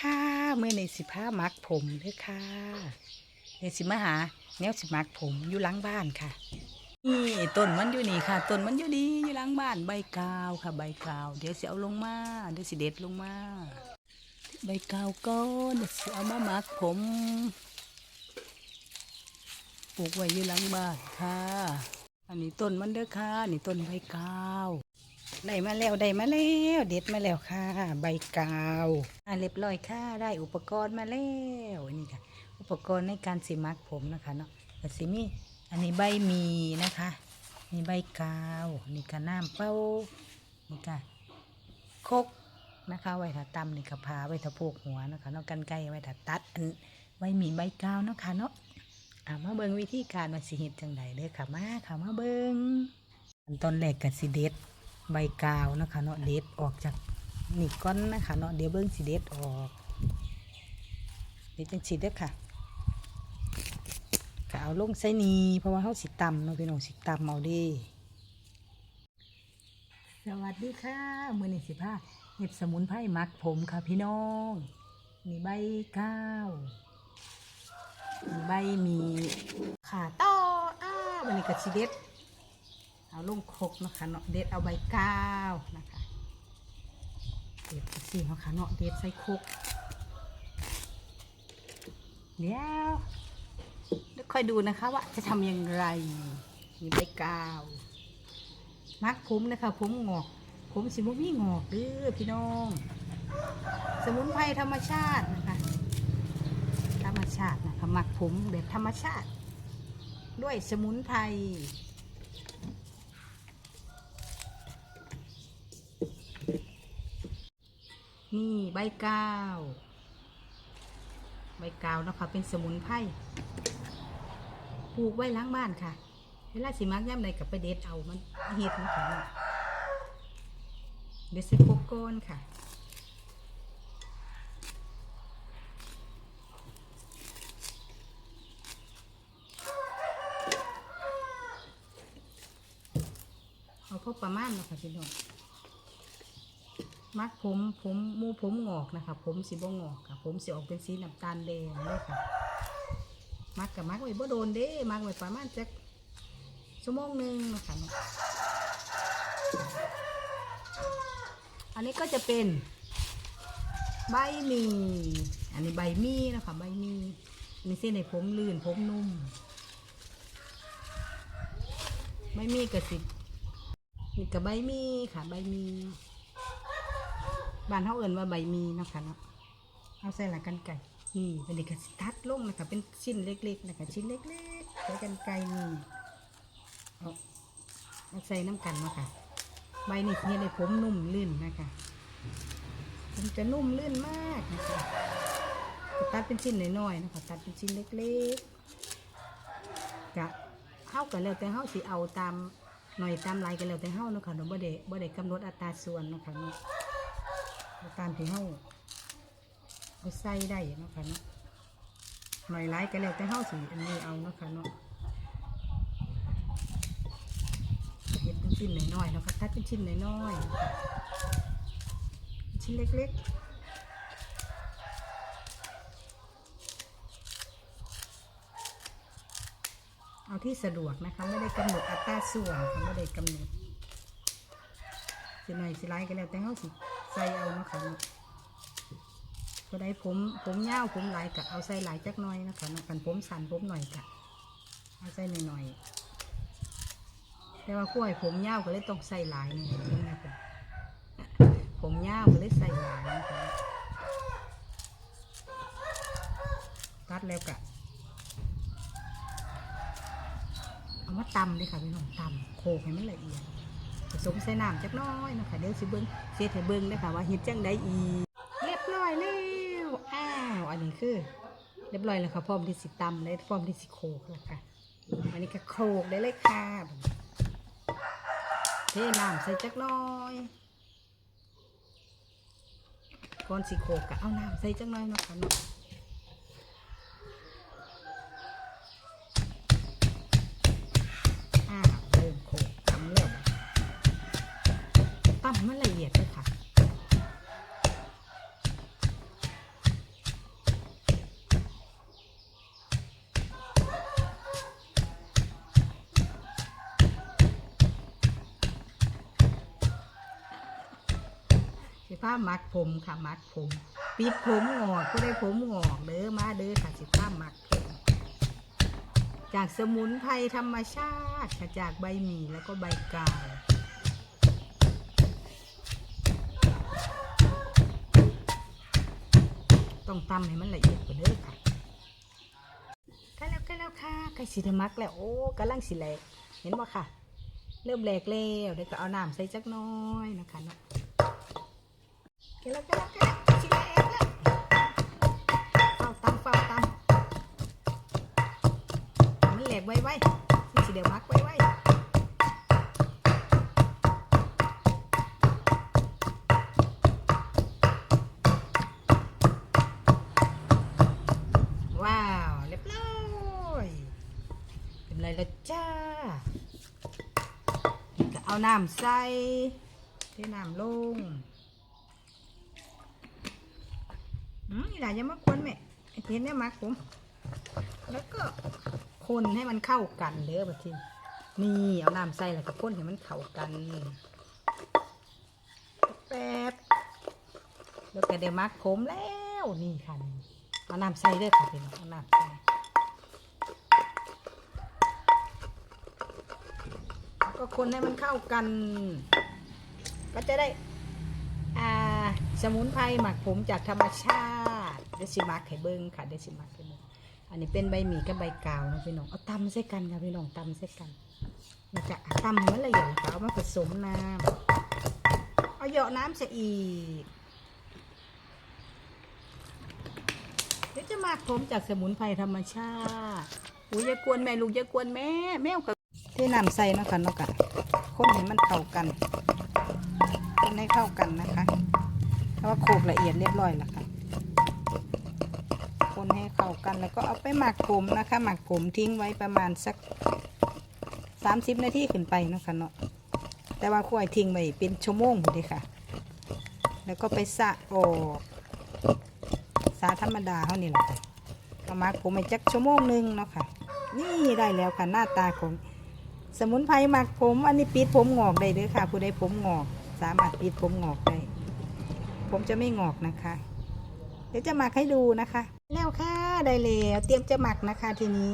ค่ะเมื่อในสิผ้ามักผมเด้อค่ะเดี๋ยวสิมาหาแนวสิมักผมอยู่หลังบ้านค่ะนี่ต้นมันอยู่นี่ค่ะต้นมันอยู่ดีอยู่หลังบ้านใบกาวค่ะ ใบกาว เดี๋ยวสิเอาลงมาเดี๋ยวสิเด็ดลงมา ใบกาวก้อนเดี๋ยวสิเอามามักผมปลูกไว้อยู่หลังบ้านค่ะ อันนี้ต้นมันเด้อค่ะนี่ต้นใบกาว ได้มาแล้วได้มาแล้วเด็ดมาแล้วค่ะ ใบกาวอะเรียบร้อยค่ะได้อุปกรณ์มาแล้วนี่ค่ะ อุปกรณ์ในการสิมักผมนะคะเนาะแต่สิมีอันนี้ใบมีนะคะนี่ใบกาวนี่ก็น้ำเป้านี่ก็คกนะคะ ไว้ถ้าตำนี่ก็พาไว้ถ้าโพกหัวนะคะเนาะกันไกไว้ถ้าตัดอันใบมีใบกาวเนาะคะเนาะเอามาเบิงวิธีการว่าสิเฮ็ดจังใดเด้อค่ะมาค่ะมาเบิงตอนแรกก็สิเด็ด ใบกาวนะคะเนาะเด็ดออกจากนี่ก้อนนะคะเนาะเดี๋ยวเบิ่งสิเด็ดออกเด็ดจังสิเด้อค่ะก็เอาลงใส่นีเพราะว่าเฮาสิตำเนาะพี่น้องสิตำเอาด้สวัสดีค่ะมื้อนี้สิพาเฮ็ดสมุนไพรมักผมค่ะพี่น้องนี่ใบกาวมีใบมีขาต่ออ้าวันนี้ก็ชิเด็ด เอาลงครกนะคะเนาะเด็ดเอาใบก้าวนะคะเด็ดสิเนาะค่ะเนาะเด็ดใส่ครกเดี๋ยวเดี๋ยวค่อยดูนะคะว่าจะทำอย่างไรมีใบก้าวมักผมนะคะผมงอก ผมสิบ่มีงอกเด้อพี่น้อง สมุนไพรธรรมชาตินะคะ ธรรมชาตินะคะหมักผมแบบธรรมชาติ ด้วยสมุนไพร นี่ใบกาว ใบกาวนะคะเป็นสมุนไพรปลูกไว้ล้างบ้านค่ะ เวลาสิมักย่ำใดกับไปเด็ดเอามันเห็ดนะคะเนาะเด็ดใส่โคกก้นค่ะเอาพอประมาณนะคะพี่น้อง มักผมผมมูผมงอกนะคะ ผมสีบ่งอกค่ะ ผมสีออกเป็นสีน้ำตาลแดงเลยค่ะ มักกับมักไว้บ่โดนเด้ มักไว้ประมาณจักชั่วโมงหนึ่งนะคะอันนี้ก็จะเป็นใบมีอันนี้ใบมีนะคะใบมีมีเส้นในผมลื่นผมนุ่ม ใบมีกระสินี่กับใบมีค่ะ ใบมี บ้านเขาเอิ่นว่าใบมีเนาะคะเนาะเอาใส่หลังกันไก่นี่เป็นเด็กสิตัดลงนะคะเป็นชิ้นเล็กๆนะคะชิ้นเล็กๆใส่กันไก่นี่เอาเอาใส่น้ำกันเนาะค่ะใบนี่เนี่ยในผมนุ่มลื่นนะคะผมจะนุ่มลื่นมากนะคะตัดเป็นชิ้นน้อยๆนะคะตัดเป็นชิ้นเล็กๆจะเข้ากันแล้วแต่เข้าสิเอาตามหน่อยตามลายกันแล้วแต่เฮานะคะเนาบ่ได้บ่ได้กำหนดอัตราส่วนนะคะเนาะ ตามที่เฮาเอาใส่ได้เนาะค่ะเนาะหน่อยหลายกันแล้วแต่เฮาสิอันนี้เอาเนาะค่ะเนาะเฮ็ดเป็นชิ้นน้อยๆเนาะค่ะตัดเป็นชิ้นน้อยๆชิ้นเล็กๆเอาที่สะดวกนะคะไม่ได้กำหนดอัตราส่วนค่ะไม่ได้กำหนดสิหน่อยสิไลกันแล้วแต่เขาสิ ใส่เอานะคะเนาะก็ได้ผมผมยาวผมหลายกะเอาใส่หลายจักหน่อยนะคะเนาะกันผมสั้นผมหน่อยกะเอาใส่หน่อยๆแต่ว่าขั้วให้ผมยาวก็เลยต้องใส่หลายนี่นะคะผมยาวก็เลยใส่หลายนะคะตัดแล้วกะเอามาตำเลยค่ะพี่น้องตำโขกให้มันละเอียด ผสมใส่น้ำจักน้อยนะคะเดี๋ยวสิเบิ้งเสียให้เบิ้งเลยค่ะว่าเฮ็ดจังได้อีเรียบร้อยแล้วอ้าวอันนี้คือเรียบร้อยแล้วค่ะพร้อมที่สิตำเลยพร้อมที่สิโขกแล้วค่ะอันนี้ก็โขกได้เลยค่ะเทน้ำใส่จักน้อยก่อนสิโขกก็เอาน้ำใส่จักน้อยเนาะค่ะเนาะ อ่าเริ่มโขกตำแล้วตำมันละเอียดเลยค่ะา มักผมค่ะมักผมปิดผมงอกผู้ได้ผมงอกเด้อมาเด้อค่ะสิผ้ามักผมจากสมุนไพรธรรมชาติค่ะจากใบหมี่แล้วก็ใบกาวต้องตำให้มันละเอียดกว่าเด้อค่ะใกล้แล้วใกล้แล้วค่ะใกล้สิได้มักแล้วโอ้กำลังสิแหลกเห็นบ่ค่ะ เริ่มแหลกแล้วเดี๋ยวก็เอาน้ำใส่จักน้อยนะคะเนาะ เกแล้วเกแล้วเกแล้วชิลาเองแล้วเฝ้าตามเฝ้าตามมั นแหลกไว้ไว้สิสิเดี๋ยวมักไว้ไว้ว้าวเรียบร้อยเป็นไรละจ้าก็เอาน้ำใส่เทน้ำลงอืมนี่หลายยังมาคนแม่ไอเทนเนี่ยมักผม แล้วก็คนให้มันเข้ากันเด้อบัดทีนี่เอาน้ำใส่แล้วก็คนให้มันเข้ากันแป๊บแล้วก็เดี๋ยวมักผมแล้วนี่ค่ะเอาน้ำใส่เด้อค่ะพี่น้องเอาน้ำใส่ก็คนให้มันเข้ากัน ก็จะได้ สมุนไพรหมักผมจากธรรมชาติเดซิมักไข่เบิ้งค่ะเดซิมักไข่เบิ้งอันนี้เป็นใบหมี่กับใบกาวนะพี่น้องเอาตำใส่กันค่ะพี่น้องตำใส่กันแล้วก็ตำให้มันละเอียดแล้วก็เอามาผสมน้ำเอาเหยาะน้ำใส่อีกเดี๋ยวจะหมักผมจากสมุนไพรธรรมชาติอุ้ยอย่ากวนแม่ลูกอย่ากวนแม่แมวกับที่น้ำใส่นะคะเนาะค่ะคนให้มันเข้ากันคนให้เข้ากันนะคะ เพราว่าโขลกละเอียดเรียบร้อยแล้วค่ะคนให้เข้ากันแล้วก็เอาไปหมักผมนะคะ หมักผมทิ้งไว้ประมาณสักสามสิบนาทีขึ้นไปนะคะเนาะแต่ว่าควายทิ้งไว้เป็นชั่วโมงเลยค่ะ แล้วก็ไปสะออกสาธรรมดาเขานี่แหละค่ะเอาหมักผมไปจักชั่วโมงหนึงเนาะค่ะ นี่ได้แล้วค่ะหน้าตาของสมุนไพรหมักผม อันนี้ปิดผมงอกได้เด้วยค่ะ ผู้ใดผมงอก สามารถปิดผมงอกได้ ผมจะไม่งอกนะคะ เดี๋ยวจะหมักให้ดูนะคะ แล้วค่ะได้แล้วเตรียมจะหมักนะคะทีนี้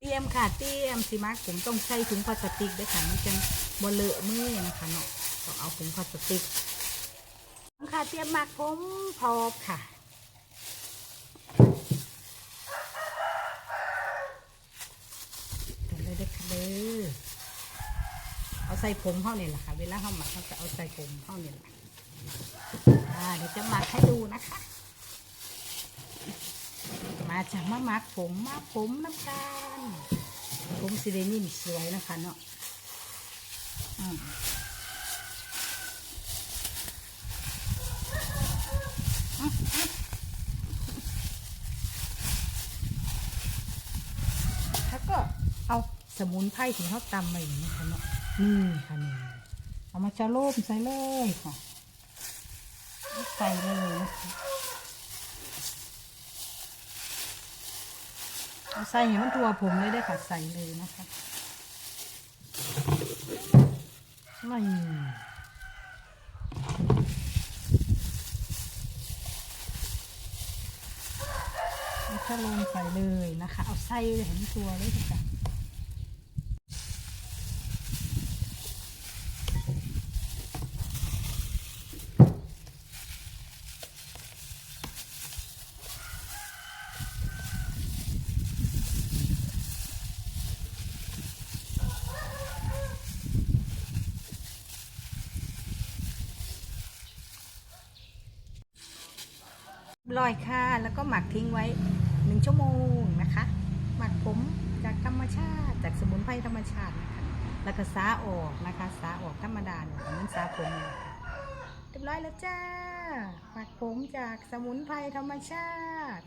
เตรียมค่ะเตรียมสิมักผมต้องใส่ถุงพลาสติกด้วยค่ะมันจะบเลอะมือนะคะเนาะต้องเอาถุงพลาสติกค่ะเตรียมหมักผมพร้อมค่ะเลยเด้อค่ะเด้อเอาใส่ผมเข้าเนี่ยแหละค่ะ เวลาเขาหมักเขาจะเอาใส่ผมเข้าเนี่ยแหละ เดี๋ยวจะหมักให้ดูนะคะ มาจากมามักผมมาผมน้ำตาลผมสีเดนิ่มสวยนะคะเนาะอืมอืมอืมแล้วก็เอาสมุนไพรที่เขาตำมาอย่างนี้ค่ะเนาะนี่ค่ะนี่เอามาชะโลมใส่เลยค่ะ ใส่เลยเอาใส่ให้มันทั่วผมเลยได้ค่ะใส่เลยนะคะนี่เอาลมใส่เลยนะคะ เอาใส่เลยเห็นตัวเลยค่ะ ลอยค่ะ แล้วก็หมักทิ้งไว้หนึ่งชั่วโมงนะคะ หมักผมจากธรรมชาติ จากสมุนไพรธรรมชาตินะคะแล้วก็ซาออกนะคะซาออกธรรมดาเนี่ยเหมือนซาผมเรียบร้อยแล้วจ้าหมักผมจากสมุนไพรธรรมชาติ